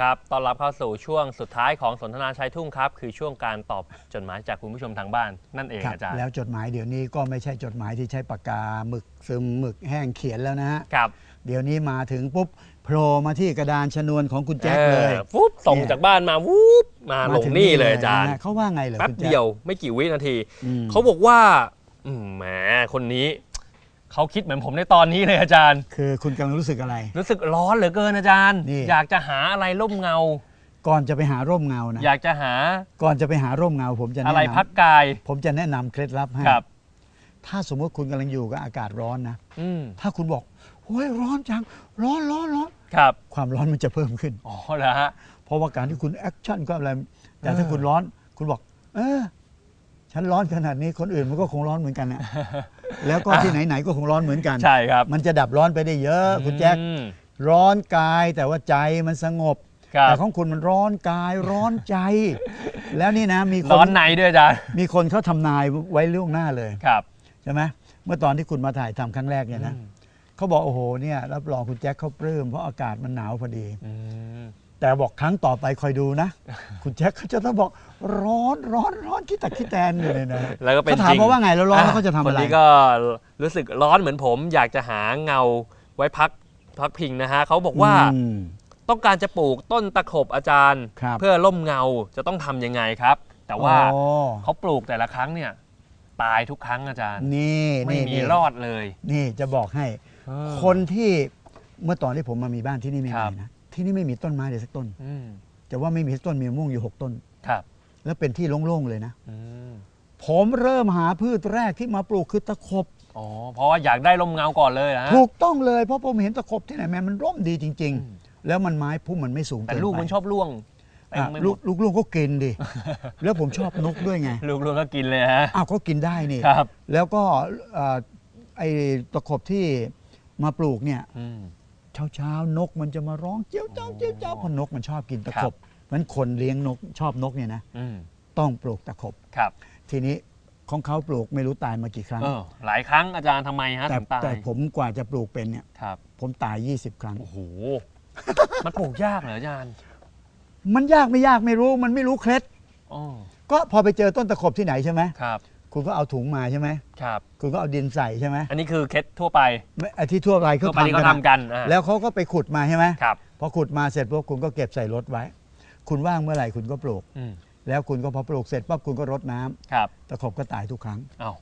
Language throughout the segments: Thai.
ครับต้อนรับเข้าสู่ช่วงสุดท้ายของสนทนาชายทุ่งครับ คือช่วงการตอบจดหมายจากคุณผู้ชมทางบ้านนั่นเองครับอาจารย์ แล้วจดหมายเดี๋ยวนี้ก็ไม่ใช่จดหมายที่ใช้ปากกาหมึกซึมหมึกแห้งเขียนแล้วนะฮะครับ เดี๋ยวนี้มาถึงปุ๊บโผล่มาที่กระดานชนวนของคุณแจ็คเลย ออฟุ๊บส่งเนี่ย จากบ้านมาวูบมาลงถึนี่เลยอาจารย์ นะฮะเขาว่าไงเหรอแป๊บคุณแจ็ค เดียวไม่กี่วินาที อืม เขาบอกว่าอืมแหมคนนี้ เขาคิดเหมือนผมในตอนนี้เลยอาจารย์ คือคุณกำลังรู้สึกอะไร รู้สึกร้อนเหลือเกินอาจารย์ นี่ อยากจะหาอะไรร่มเงา ก่อนจะไปหาร่มเงานะอยากจะหาก่อนจะไปหาร่มเงา ผมจะอะแนะไรนพักกายำผมจะแนะนำเคล็ดลับให้ครับ ถ้าสมมติคุณกำลังอยู่กับอากาศร้อนนะอืมถ้าคุณบอกโอ้ยร้อนจังร้อนร้อนร้อนครับความร้อนมันจะเพิ่มขึ้น อ๋อเหรอฮะ เพราะว่าการที่คุณแอคชั่นก็อะไรแต่เออถ้าคุณร้อน คุณบอก เออ ฉันร้อนขนาดนี้คนอื่นมันก็คงร้อนเหมือนกันนะ แล้วก็ที่ไหนๆก็คงร้อนเหมือนกัน ใช่ครับ มันจะดับร้อนไปได้เยอะ คุณแจ็คอืม ร้อนกายแต่ว่าใจมันสงบ ครับ แต่ของคุณมันร้อนกายร้อนใจ แล้วนี่นะมีคร้อนนในด้วยอาจารย์มีคนเขาทำนายไว้ล่วงหน้าเลย ครับ ใช่ไหมเมื่อตอนที่คุณมาถ่ายทำครั้งแรกเนี่ยนะอืมเขาบอกโอ้โหเนี่ยรับรองคุณแจ็คเขาปลื้มเพราะอากาศมันหนาวพอดี อืม แต่บอกครั้งต่อไปคอยดูนะ คุณแจ็คเขาจะต้องบอกร้อนร้อนร้อนคิดตักคิดแตนอยู่เลยนะแล้วก็เป็นเขาถามจริงมาว่าไงแล้วร้อนแล้วเขาจะทำคอะนไรนี้ก็รู้สึกร้อนเหมือนผม อยากจะหาเงาไว้พักพักพิงนะฮะเขาบอกว่าอืมต้องการจะปลูกต้นตะขบอาจารย์ครับเพื่อล่มเงาจะต้องทำยังไงครับ แต่ว่าอ๋อเขาปลูกแต่ละครั้งเนี่ย ตายทุกครั้งอาจารย์ นี่ไม่นี่มีนี่รอดเลย นี่จะบอกให้เออคนที่เมื่อตอนที่ผมมามีบ้านที่นี่ไม่ครัมีบนะ ที่นี่ไม่มีต้นไม้เลยสักต้นอืมแต่ว่าไม่มีสักต้นมีมะม่วงอยู่หกต้นครับ แล้วเป็นที่โล่งๆเลยนะอืมผมเริ่มหาพืชแรกที่มาปลูกคือตะขบอ๋อเพราะว่าอยากได้ร่มเงาก่อนเลยนะฮะถูกต้องเลยเพราะผมเห็นตะขบที่ไหนแม่มันร่มดีจริงอืมๆแล้วมันไม้พุ่มมันไม่สูงแต่เกินลูกไปมันชอบร่วงเต็มอะไปหมลูกดลูกลูกก็กินดิ แล้วผมชอบนกด้วยไง ลูกลูกก็กินเลยฮะอ้าวก็กินได้นี่ครับ แล้วก็เอ่อไอ้ตะขบที่มาปลูกเนี่ยอืม เช้าเช้าๆนกมันจะมาร้องเจียวเจ้าเจียวเจ้าเพราะนกมันชอบกินตะครัขบบมันคนเลี้ยงนกชอบนกเนี่ยนะอืมต้องปลูกตะขบ ครับทีนี้ของเขาปลูกไม่รู้ตายมากี่ครั้ง เออหลายครั้งอาจารย์ทำไมฮะแต่ถึงตายแต่ผมกว่าจะปลูกเป็นเนี่ย ครับผมตาย 20 ครั้ง โอ้โห มันปลูกยากเหรออาจารย์มันยากไม่ยากไม่รู้ มันไม่รู้เคล็ด อ๋อก็พอไปเจอต้นตะขบที่ไหนใช่ไหมครับ คุณก็เอาถุงมาใช่ไหมครับ คุณก็เอาดินใส่ใช่ไหมอันนี้คือเคล็ดทั่วไปไม่ไอ้ที่ทั่วไปทั่เขาวไปที่เขาทำกันทำกันอ่าอะแล้วเขาก็ไปขุดมาใช่ไหมครับพอขุดมาเสร็จปุ๊บคุณก็เก็บใส่รถไว้ คุณว่างเมื่อไหร่คุณก็ปลูก อืมแล้วคุณก็พอปลูกเสร็จปั๊บคุณก็รดน้ำครับตะขบก็ตายทุกครั้ง เอา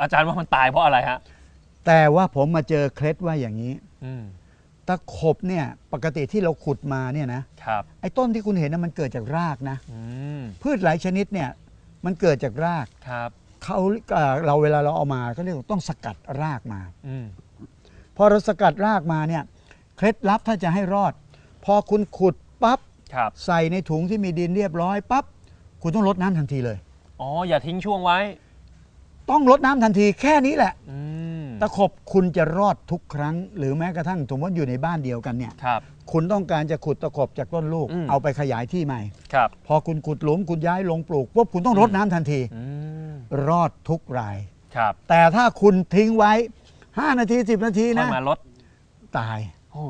อาจารย์ว่ามันตายเพราะอะไรฮะ แต่ว่าผมมาเจอเคล็ดว่าอย่างนี้ อืมตะขบเนี่ยปกติที่เราขุดมาเนี่ยนะครับไอ้ต้นที่คุณเห็นนะมันเกิดจากรากนะ อืมพืชหลายชนิดเนี่ยมันเกิดจากราก ครับ เขาเอ่อเราเวลาเราเอามาก็เรียกว่าต้องสกัดรากมา อืม พอเราสกัดรากมาเนี่ยเคล็ดลับถ้าจะให้รอด พอคุณขุดปั๊บครับ ใส่ในถุงที่มีดินเรียบร้อยปั๊บคุณต้องรดน้ำทันทีเลย อ๋อ อย่าทิ้งช่วงไว้ ต้องรดน้ำทันทีแค่นี้แหละ อืมตะขบคุณจะรอดทุกครั้ง หรือแม้กระทั่งสมมติอยู่ในบ้านเดียวกันเนี่ย ครับ คุณต้องการจะขุดตะขบจากต้นลูก อืม เอาไปขยายที่ใหม่ ครับพอคุณขุดหลุมคุณย้ายลงปลูกปุ๊บคุณต้องรดน้ำทันที อืมรอดทุกราย ครับแต่ถ้าคุณทิ้งไว้ 5 นาที 10 นาทีค่อนะ ยมาลดตาย โอ้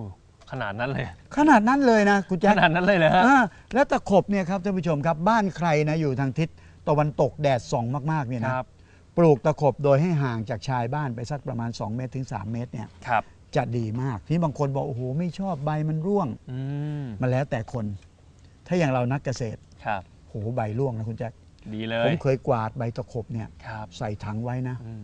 ขนาดนั้นเลย ขนาดนั้นเลยนะคุณขแจ๊คนาดนั้นเลยเหรอฮะ อ่าแล้วตะขบเนี่ยครับท่านผู้ชมครับ บ้านใครนะอยู่ทางทิศตะวันตกแดดส่องมากๆเนี่ยคนะรับปลูกตะขบโดยให้ห่างจากชายบ้านไปสักประมาณ 2 เมตรถึง 3 เมตรเนี่ยครับ จะดีมากที่บางคนบอกโอ้โหไม่ชอบใบมันร่วงอืมมันแล้วแต่คน ถ้าอย่างเรานักเกษตรครับโอ้โหใบร่วงนะคุณแจ๊คดีเลผยมเคยกวาดใบตะขบเนี่ยครับใส่ถังไว้นะ อืม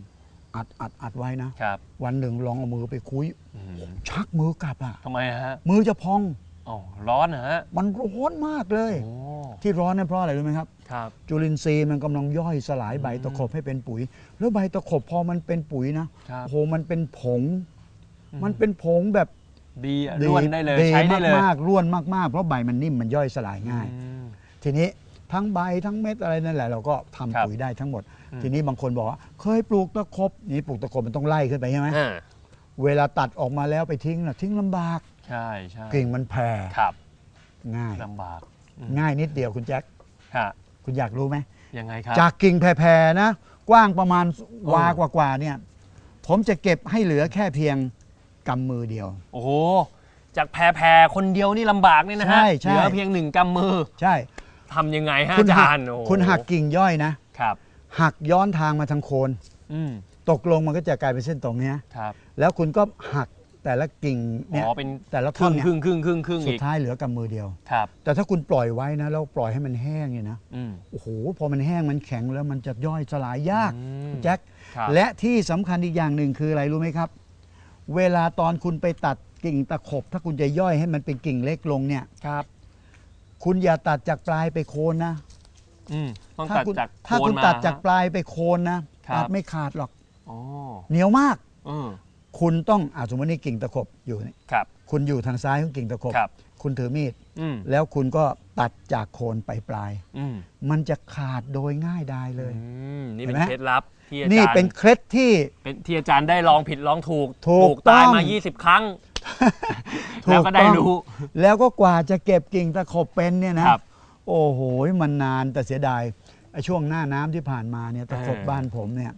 อัดอัดอัดไว้นะ ครับวันหนึ่งลองเอามือไปคุย อืมชักมือกลับอะ ทำไมฮะมือจะพองอ๋อร้อนเหรอฮะมันร้อนมากเลย โอ้ที่ร้อนนั่นเพราะอะไรรู้ไหมครับ ครับจุลินทรีย์มันกำลังย่อยสลายใบอืมตะขบให้เป็นปุ๋ย แล้วใบตะขบพอมันเป็นปุ๋ยนะครับ โอ้โหมันเป็นผง มันเป็นผงแบบดีอะร่วนได้เลยใช้ได้เลยมากๆร่วนมากๆ เพราะใบมันนิ่มมันย่อยสลายง่ายอืมทีนี้ทั้งใบทั้งเม็ดอะไรนั่นแหละเราก็ทำครับปุ๋ยได้ทั้งหมดอืมทีนี้บางคนบอกว่าเคยปลูกตะขบนี่ปลูกตะขบมันต้องไล่ขึ้นไปใช่ไหมอ่าเวลาตัดออกมาแล้วไปทิ้งนะทิ้งลำบากใช่ใช่กิ่งมันแผ่ครับง่าย ลำบากอืมง่ายนิดเดียวคุณแจ็คฮะคุณอยากรู้ไหม ยังไงครับ จากกิ่งแผ่ๆนะ กว้างประมาณโอ้วากว่าๆเนี่ย ผมจะเก็บให้เหลือแค่เพียง กำมือเดียว โอ้โหจากแพรแพรคนเดียวนี่ลำบากนี่นะฮะใช่ใช่เหลือเพียงหนึ่งกำมือใช่ทำยังไงฮะคุณอาหัจารย์โอ้โคุณหักกิ่งย่อยนะ ครับ หักย้อนทางมาทางโคน อืมตกลงมันก็จะกลายเป็นเส้นตรงเนี้ย ครับแล้วคุณก็หักแต่ละกิ่งเนี่ยอ๋อเป็นแต่ละคท่อรึ่นงเนี่ยครึ่งครึ่งครึ่งครึ่งสุอีดกท้ายเหลือกำมือเดียว ครับ แต่ถ้าคุณปล่อยไว้นะแล้วปล่อยให้มันแห้งเนี่ยนะอืม โอ้โหพอมันแห้งมันแข็งแล้วมันจะย่อยสลายยากอืมแจ็คครับ และที่สำคัญอีกอย่างหนึ่งคืออะไรรู้ไหมครับ เวลาตอนคุณไปตัดกิ่งตะขบ ถ้าคุณจะย่อยให้มันเป็นกิ่งเล็กลงเนี่ย ครับ คุณอย่าตัดจากปลายไปโคนนะอืมต้องถ้าตัดคุณจากถ้าโนคุณมาตัดจากฮะ ปลายไปโคนนะครับ ตัดไม่ขาดหรอก อ๋อเหนียวมาก เออ คุณต้องอาสมมตินี่กิ่งตะขบอยู่นี่ครับ คุณอยู่ทางซ้ายของกิ่งตะขบครับคุณถือมีดอืมแล้วคุณก็ตัดจากโคนไปปลาย อืมมันจะขาดโดยง่ายดายเลย อืมนี่เห็เป็นนไหม เคล็ดลับที่อาจารย์นี่เป็นเคล็ดที่ เป็นที่อาจารย์ได้ลองผิดลองถูกถูกตายต้อง มา 20 ครั้ง ถูกแล้วก็ได้ต้องรู้แล้วก็กว่าจะเก็บกิ่งตะขบเป็นเนี่ยนะครับ โอ้โหมันนานแต่เสียดายไอ้ช่วงหน้าน้ำที่ผ่านมาเนี่ยตะขบเออ บ้านผมเนี่ย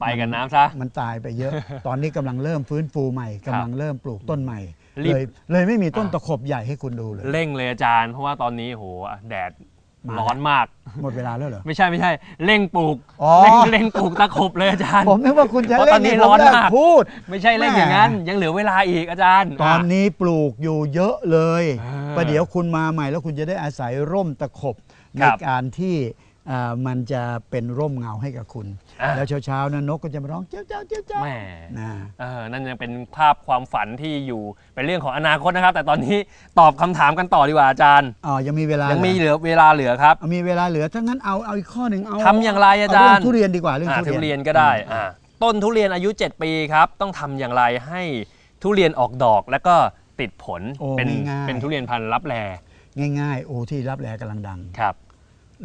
ไปกันน้ำซะ มันตายไปเยอะ ตอนนี้กำลังเริ่มฟื้นฟูใหม่กำลังเริ่มปลูกต้นใหม่ รีบ เลยเลยไม่มีต้นอ่าตะขบใหญ่ให้คุณดูเลย เร่งเลยอาจารย์ เพราะว่าตอนนี้โหแดดมา ร้อนมาก หมดเวลาแล้วเหรอ ไม่ใช่ไม่ใช่เร่งปลูกอ๋อ เร่งเร่งปลูกตะขบเลยอาจารย์ ผมนึกว่าคุณจะเพราะเล่ตอนนนี้ให้ร้อนผมเลิกมากพูด ไม่ใช่เร่งแม่อย่างนั้น ยังเหลือเวลาอีกอาจารย์ ตอนนี้ปลูกอยู่เยอะเลย อ่าประเดี๋ยวคุณมาใหม่แล้วคุณจะได้อาศัยร่มตะขบ ในครับการที่อ่า มันจะเป็นร่มเงาให้กับคุณ อ่าแล้วเช้าๆนะนกก็จะมาร้องเจ้าเจ้าเจ้าเจ้าแหมนะเออนั่นยังเป็นภาพความฝันที่อยู่เป็นเรื่องของอนาคตนะครับ แต่ตอนนี้ตอบคำถามกันต่อดีกว่าอาจารย์ อ๋อยังมีเวลายังมีเหเหรอลือเวลาเหลือครับ เอามีเวลาเหลือถ้างั้นเอาเอาอีกข้อหนึ่งเอาทำอย่างไรอาจารย์เงทุเรียนดีกว่าเรื่องอ่าทุทุเรียนเรียนก็ได้อ่าต้นทุเรียนอายุ 7 ปีครับ ต้องทำอย่างไรให้ทุเรียนออกดอกแล้วก็ติดผลโอ้เป็นง่ายๆเป็นทุเรียนพันธุ์รับแลง่ายๆ โอ้ที่รับแลกำลังดัง ครับ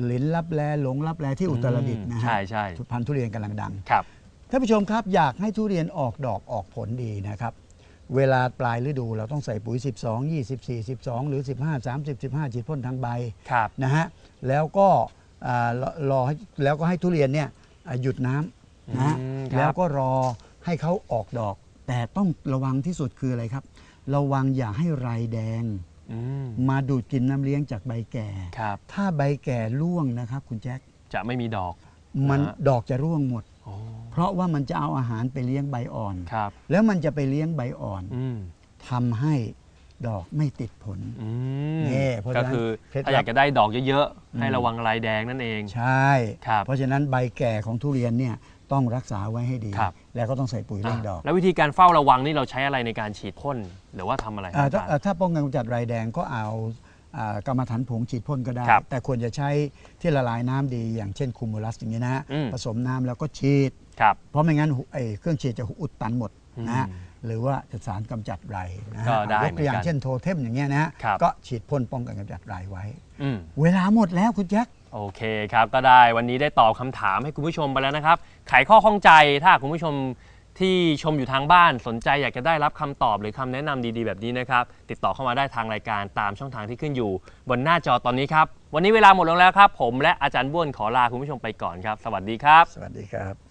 หลินรับแลหลงรับแลที่อุตรดิตถ์นะฮะใช่ใช่พันธุ์ทุเรียนกำลังดังครับท่านผู้ชมครับอยากให้ทุเรียนออกดอกออกผลดีนะครับเวลาปลายฤดูเราต้องใส่ปุ๋ย 12 24 12 หรือ 15 30 15 ฉีดพ่นทางใบครับนะฮะแล้วก็อ่ารอรอให้แล้วก็ให้ทุเรียนเนี่ยอ่าหยุดน้ำนะฮะอืมครับแล้วก็รอให้เขาออกดอก แต่ต้องระวังที่สุดคืออะไรครับ ระวังอย่าให้ไรแดงอื มมาดูดกินน้ำเลี้ยงจากใบแก่ ครับ ถ้าใบแก่ร่วงนะครับ คุณแจ็คจะไม่มีดอก มันนะฮะ ดอกจะร่วงหมด โอ้เพราะว่ามันจะเอาอาหารไปเลี้ยงใบอ่อน ครับ แล้วมันจะไปเลี้ยงใบอ่อนอืมทำให้ดอกไม่ติดผล อืมนี่เพราะฉะก็นั้นคือเคล็ดลับ ถ้าอยากจะได้ดอกเยอะอืๆมให้ระวังลายแดงนั่นเอง ใช่ ครับ เพราะฉะนั้นใบแก่ของทุเรียนเนี่ย ต้องรักษาไว้ให้ดี ครับ แล้วก็ต้องใส่ปุ๋ยเร่งดอกแล้ววิธีการเฝ้าระวังนี่เราใช้อะไรในการฉีดพ่นหรือว่าทำอะไรคอ่ารับถ้าอาจารย์ อ่าถ้าป้องกันกำจัดไรแดงก็เอาอ่ากรรมฐานผงฉีดพ่นก็ได้ ครับแต่ควรจะใช้ที่ละลายน้ำดีอย่างเช่นคูมูลัสอย่างนี้นะฮะอืม ผสมน้ำแล้วก็ฉีด ครับ เพราะไม่งั้นหุไอ้เครื่องฉีดจะอุดตันหมดนะฮะอืม หรือว่าจะสารกำจัดไรนะฮะก็ได้ยกตัวอย่างเหมือนกันเช่นโทเทมอย่างเงี้ยนะฮะครับ ก็ฉีดพ่นป้องกันกำจัดไรไว้ อืม เวลาหมดแล้วคุณแจ็ค โอเคครับ ก็ได้วันนี้ได้ตอบคำถามให้คุณผู้ชมไปแล้วนะครับไขข้อข้องใจถ้าคุณผู้ชมที่ชมอยู่ทางบ้านสนใจอยากจะได้รับคำตอบหรือคำแนะนำดีๆ แบบนี้นะครับ ติดต่อเข้ามาได้ทางรายการตามช่องทางที่ขึ้นอยู่ บนหน้าจอตอนนี้ครับ วันนี้เวลาหมดลงแล้วครับ ผมและอาจารย์บ้วนขอลาคุณผู้ชมไปก่อนครับ สวัสดีครับ สวัสดีครับ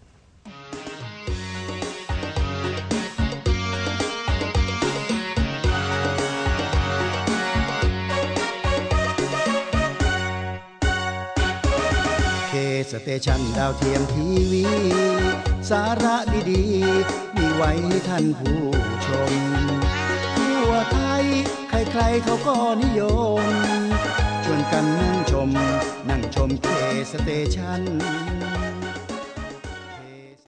สเตชันดาวเทียมทีวี สาระดีๆ มีไว้ให้ท่านผู้ชม ทั่วไทย ใครๆเขาก็นิยม ชวนกันนั่งชม นั่งชมเคสเตชัน